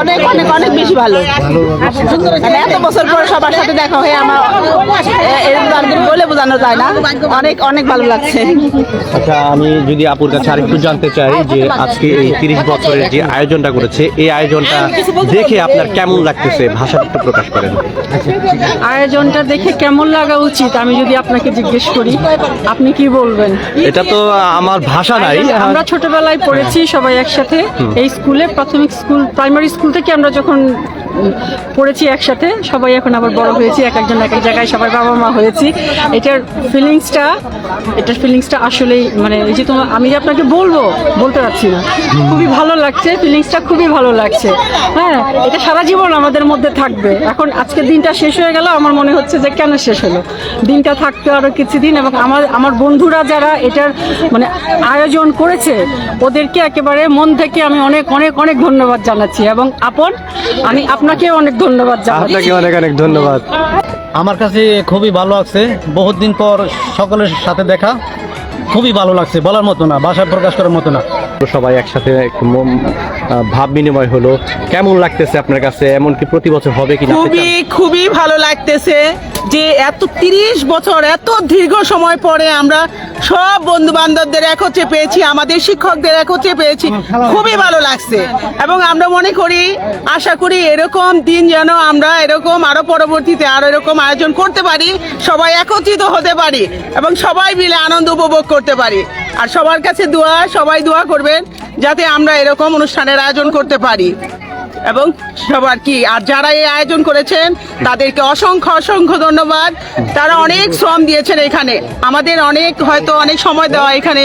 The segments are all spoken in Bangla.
অনেক অনেক অনেক বেশি ভালো। মানে এত বছর পর সবার সাথে দেখা হয়ে আমার বলে বোঝানো যায় না। অনেক অনেক ভালো লাগছে। আচ্ছা আমি যদি আপুর কাছে আরেকটু জানতে চাই যে আজকে এই তিরিশ বছরের যে আয়োজনটা করেছে এই আয়োজনটা দেখে আপনার কেমন লাগতেছে? ভাষা একটু প্রকাশ করেন। আয়োজনটা দেখে কেমন লাগা উচিত? আমি যদি আপনাকে জিজ্ঞেস করি আপনি কি বলবেন? এটা তো আমার ভাষা নাই। আমরা ছোটবেলায় পড়েছি সবাই একসাথে। এই স্কুলে প্রাথমিক স্কুল প্রাইমারি স্কুল থেকে আমরা যখন পড়েছি একসাথে, সবাই এখন আবার বড় হয়েছি, এক একজন এক এক জায়গায় সবাই বাবা মা হয়েছি। এটার ফিলিংসটা এটার ফিলিংসটা আসলেই মানে এই যে তোমার আমি যে আপনাকে বলব, বলতে পারছি না। খুবই ভালো লাগছে ফিলিংসটা খুবই ভালো লাগছে। হ্যাঁ এটা সারা জীবন আমাদের মধ্যে থাকবে। এখন আজকের দিনটা শেষ হয়ে গেল, আমার মনে হচ্ছে যে কেন শেষ হলো? দিনটা থাকতে আরও কিছুদিন এবং আমার আমার বন্ধুরা যারা এটার মানে আয়োজন করেছে, ওদেরকে একেবারে মন থেকে আমি অনেক অনেক অনেক ধন্যবাদ জানাচ্ছি। এবং আপন, আমি আপনাকে অনেক ধন্যবাদ আপনাকে অনেক অনেক ধন্যবাদ। আমার কাছে খুবই ভালো লাগছে। বহুত দিন পর সকলের সাথে দেখা। খুবই ভালো লাগছে বলার মতো না ভাষায় প্রকাশ করার মতো না। সবাই একসাথে ভাব বিনিময় হলো। কেমন লাগতেছে আপনার কাছে? এমনকি প্রতি বছর হবে কিনা? খুবই খুবই ভালো লাগতেছে যে এত তিরিশ বছর এত দীর্ঘ সময় পরে আমরা সব বন্ধু বান্ধবদের একত্রে পেয়েছি আমাদের শিক্ষকদের একত্রে পেয়েছি। খুবই ভালো লাগছে। এবং আমরা মনে করি আশা করি এরকম দিন যেন আমরা এরকম আরও পরবর্তীতে আরও এরকম আয়োজন করতে পারি সবাই একত্রিত হতে পারি এবং সবাই মিলে আনন্দ উপভোগ করতে পারি। আর সবার কাছে দোয়া সবাই দোয়া করবেন যাতে আমরা এরকম অনুষ্ঠানের আয়োজন করতে পারি। এবং সবার কি আর যারা এই আয়োজন করেছেন তাদেরকে অসংখ্য অসংখ্য ধন্যবাদ। তারা অনেক শ্রম দিয়েছেন এখানে। আমাদের অনেক হয়তো অনেক সময় দেওয়া এখানে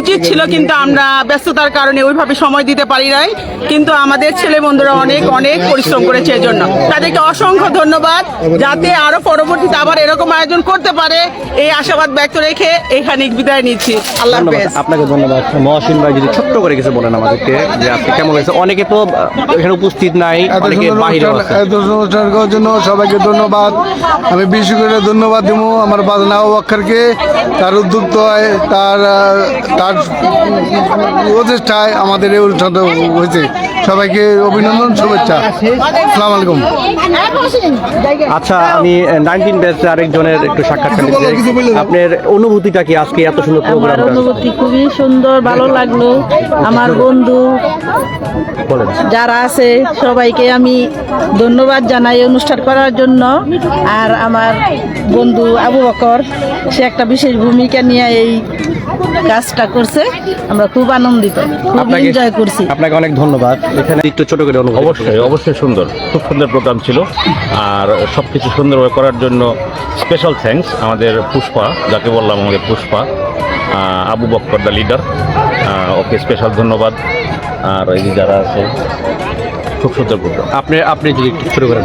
উচিত ছিল কিন্তু আমরা ব্যস্ততার কারণে ওইভাবে সময় দিতে পারি নাই। কিন্তু আমাদের ছেলে বন্ধুরা অনেক অনেক পরিশ্রম করেছে এই জন্য তাদেরকে অসংখ্য ধন্যবাদ। যাতে আরও পরবর্তীতে আবার এরকম আয়োজন করতে পারে এই আশাবাদ ব্যক্ত রেখে এখানে বিদায় নিচ্ছি। আল্লাহ হাফেজ। আপনাকে ধন্যবাদ। মহসিন ভাই যদি ছোট্ট করে কিছু বলেন আমাদেরকে যে আপনি কেমন লাগছে অনেকে তো এখানে উপস্থিত নাই এত অনেকে অনুষ্ঠান করার জন্য সবাইকে ধন্যবাদ। আমি বিশেষ করে ধন্যবাদ দেবো আমার বাদনা ওয়াক্কারকে তার উদ্যোক্তায় তার তার প্রচেষ্টায় আমাদের এই অনুষ্ঠানটা হয়েছে। সবাইকে অভিনন্দন শুভেচ্ছা। আসসালামু আলাইকুম। আচ্ছা আমি নাইনটিন ব্যাচ আরেকজনের একটু সাক্ষাৎকার। আপনার অনুভূতিটা কি আজকে এত সুন্দর আমার প্রোগ্রামটা অনুভূতি খুবই সুন্দর ভালো লাগল। আমার বন্ধু যারা আছে সবাইকে আমি ধন্যবাদ জানাই অনুষ্ঠান করার জন্য। আর আমার বন্ধু আবু বকর সে একটা বিশেষ ভূমিকা নিয়ে এই কাজটা করছে আমরা খুব আনন্দিত খুব আপনাকে এনজয় করছি। আপনাকে অনেক ধন্যবাদ। এখানে একটু ছোট করে অনুভব অবশ্যই অবশ্যই সুন্দর খুব সুন্দর প্রোগ্রাম ছিল। আর সব কিছু সুন্দরভাবে করার জন্য স্পেশাল থ্যাঙ্কস আমাদের পুষ্পা যাকে বললাম আমাদের Pushpa Abu Bakkar the leader okay special ধন্যবাদ। আর এই যারা আছে খুব সুন্দর প্রোগ্রাম আপনি আপনি যদি একটু ছোট করে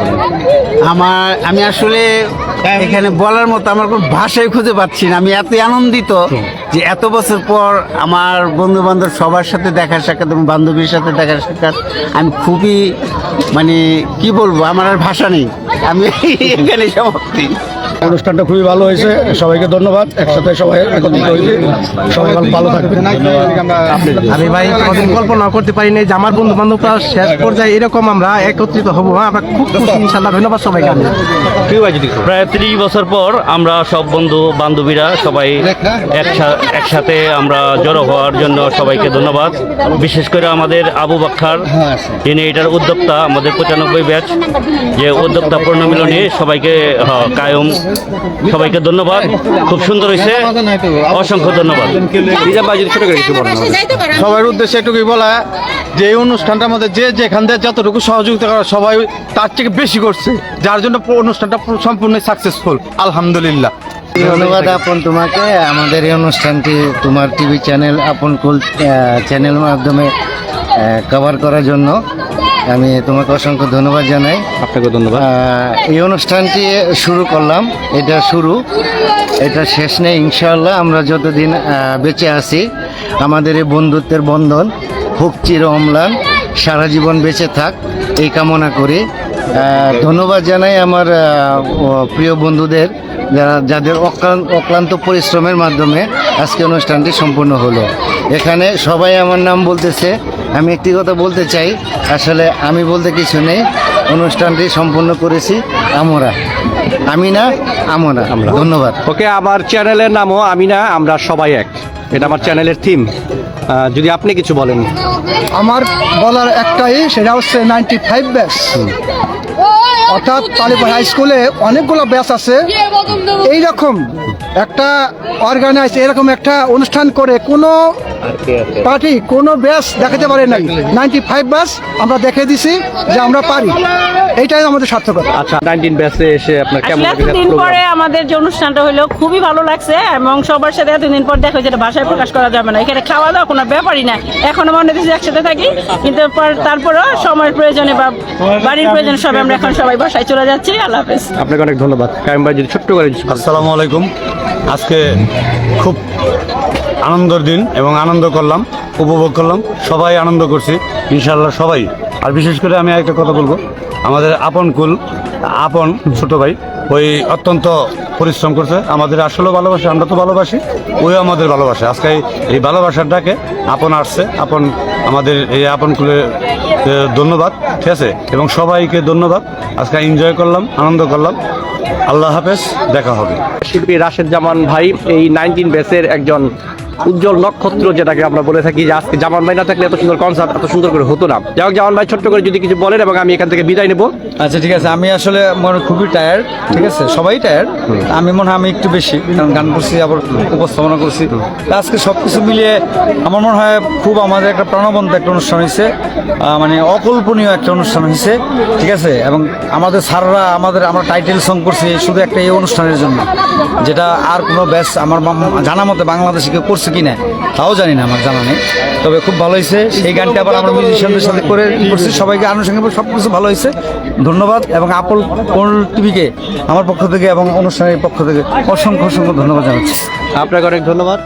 আমার আমি আসলে এখানে বলার মতো আমার কোনো ভাষাই খুঁজে পাচ্ছি না। আমি এত আনন্দিত যে এত বছর পর আমার বন্ধু বান্ধব সবার সাথে দেখা সাক্ষাৎ এবং বান্ধবীর সাথে দেখা সাক্ষাৎ আমি খুবই মানে কি বলব আমার আর ভাষা নেই। আমি এখানে সমাপ্তি। অনুষ্ঠানটা খুবই ভালো হয়েছে। সবাইকে ধন্যবাদ। একসাথে সবাই একত্রিত হয়েছে। সবাই ভালো ভালো থাকবেন। আমি ভাই কোনোদিন কল্পনা করতে পারি নাই যে আমার বন্ধু বান্ধবরা শেষ পর্যায়ে এরকম আমরা একত্রিত হব। হ্যাঁ আমরা খুব খুশি ইনশাল্লাহ ধন্যবাদ সবাইকে আমি। প্রিয় ভাই যদি প্রায় ত্রিশ বছর পর আমরা সব বন্ধু বান্ধবীরা সবাই একসা- একসাথে আমরা জড়ো হওয়ার জন্য সবাইকে ধন্যবাদ। বিশেষ করে আমাদের আবু বাক্কার যিনি এটার উদ্যোক্তা আমাদের পঁচানব্বই ব্যাচ যে উদ্যোক্তা পূর্ণমিলনী সবাইকে কায়ম সবাইকে ধন্যবাদ। খুব সুন্দর হয়েছে। অসংখ্য ধন্যবাদ। রিজার্ভ ভাই যদি ছোট করে কিছু বলেন। আমাদের। সবার উদ্দেশ্যে এটুকুই বলা যে এই অনুষ্ঠানটার মধ্যে যে যেখান থেকে যতটুকু সহযোগিতা করা সবাই তার থেকে বেশি করছে যার জন্য অনুষ্ঠানটা সম্পূর্ণ সাকসেসফুল আলহামদুলিল্লাহ। ধন্যবাদ আপন তোমাকে। আমাদের এই অনুষ্ঠানটি তোমার টিভি চ্যানেল আপন কুল চ্যানেল মাধ্যমে কভার করার জন্য। আমি তোমাকে অসংখ্য ধন্যবাদ জানাই। আপনাকে ধন্যবাদ। এই অনুষ্ঠানটি শুরু করলাম এটা শুরু। এটা শেষ নেই ইনশাআল্লাহ আমরা যতদিন বেঁচে আছি আমাদের এই বন্ধুত্বের বন্ধন হোক চির অম্লান সারা জীবন বেঁচে থাক এই কামনা করি। ধন্যবাদ জানাই আমার প্রিয় বন্ধুদের যারা যাদের অক্লান্ত অক্লান্ত পরিশ্রমের মাধ্যমে আজকে অনুষ্ঠানটি সম্পূর্ণ হলো। এখানে সবাই আমার নাম বলতেছে। আমি একটি কথা বলতে চাই। আসলে আমি বলতে কিছু নেই। অনুষ্ঠানটি সম্পূর্ণ করেছি আমরা। আমি না আমরা। ধন্যবাদ। ওকে আমার চ্যানেলের নামও আমি না আমরা সবাই এক। এটা আমার চ্যানেলের থিম। যদি আপনি কিছু বলেন। আমার বলার একটাই সেটা হচ্ছে নাইনটি ফাইভ ব্যাচ অর্থাৎ তালিপুর হাই স্কুলে অনেকগুলো ব্যাচ আছে। এই রকম একটা অর্গানাইজ এরকম একটা অনুষ্ঠান করে কোনো পার্টি কোনো ব্যাস দেখাতে পারে নাই। নাইনটি ফাইভ ব্যাস আমরা দেখে দিছি যে আমরা পারি। এইটাই আমাদের সার্থকতা। আচ্ছা নাইনটিন ব্যাচে এসে আপনার কেমন এতদিন পরে আমাদের যে অনুষ্ঠানটা হলো খুবই ভালো লাগছে এবং সবার সাথে এতদিন পর দেখো যেটা ভাষায় প্রকাশ করা যাবে না। এখানে খাওয়া দাওয়া কোনো ব্যাপারই না এখনও মনে হচ্ছে একসাথে থাকি কিন্তু পর- তারপরেও সময়ের প্রয়োজনে বা বাড়ির প্রয়োজনে সবাই আমরা এখন সবাই বাসায় চলে যাচ্ছি। আল্লাহ হাফেজ। আপনাকে অনেক ধন্যবাদ। কাইম ভাই যদি ছোট্ট করে আসসালামু আলাইকুম। আজকে খুব আনন্দের দিন এবং আনন্দ করলাম, উপভোগ করলাম, সবাই আনন্দ করছি ইনশাল্লাহ সবাই। আর বিশেষ করে আমি একটা কথা বলব, আমাদের আপন কুল, আপন ছোট ভাই, ওই অত্যন্ত পরিশ্রম করছে, আমাদের আসলেও ভালোবাসে, আমরা তো ভালোবাসি ওই আমাদের ভালোবাসে। আজকে এই- ডাকে আপন আসছে, আপন আমাদের এই আপন কুলে ধন্যবাদ, ঠিক আছে? এবং সবাইকে ধন্যবাদ। আজকে এনজয় করলাম, আনন্দ করলাম। আল্লাহ হাফেজ, দেখা হবে। শিল্পী রাশেদ জামান ভাই, এই নাইনটিন ব্যাচের একজন উজ্জ্বল নক্ষত্র যেটাকে আমরা বলে থাকি, যে আজকে জামান ভাই না থাকলে এত সুন্দর কনসার্ট এত সুন্দর করে হতো না। যাই হোক, জামান ভাই, ছোট্ট করে যদি কিছু বলেন এবং আমি এখান থেকে বিদায় নেব। আচ্ছা ঠিক আছে। আমি আসলে মনে খুবই টায়ার্ড ঠিক আছে? সবাই টায়ার্ড আমি মনে হয় আমি একটু বেশি, কারণ গান করছি, আবার উপস্থাপনা করছি। আজকে সব কিছু মিলিয়ে আমার মনে হয় খুব আমাদের একটা প্রাণবন্ত একটা অনুষ্ঠান হয়েছে। মানে অকল্পনীয় একটা অনুষ্ঠান হয়েছে, ঠিক আছে? এবং আমাদের স্যাররা, আমাদের, আমরা টাইটেল সং করছি শুধু একটা এই অনুষ্ঠানের জন্য। যেটা আর কোনো ব্যাস আমার জানা মতে বাংলাদেশে করছে কি না, তাও জানি না, আমার জানা নেই। তবে খুব ভালো হয়েছে। সেই গানটা আবার আমরা মিউজিশিয়ানদের সাথে করে করছি। সবাইকে আনুষঙ্গিক সব কিছু ভালো হয়েছে। ধন্যবাদ এবং আপল টিভিকে আমার পক্ষ থেকে এবং অনুষ্ঠানের পক্ষ থেকে অসংখ্য অসংখ্য ধন্যবাদ জানাচ্ছি। আপনাকে অনেক ধন্যবাদ।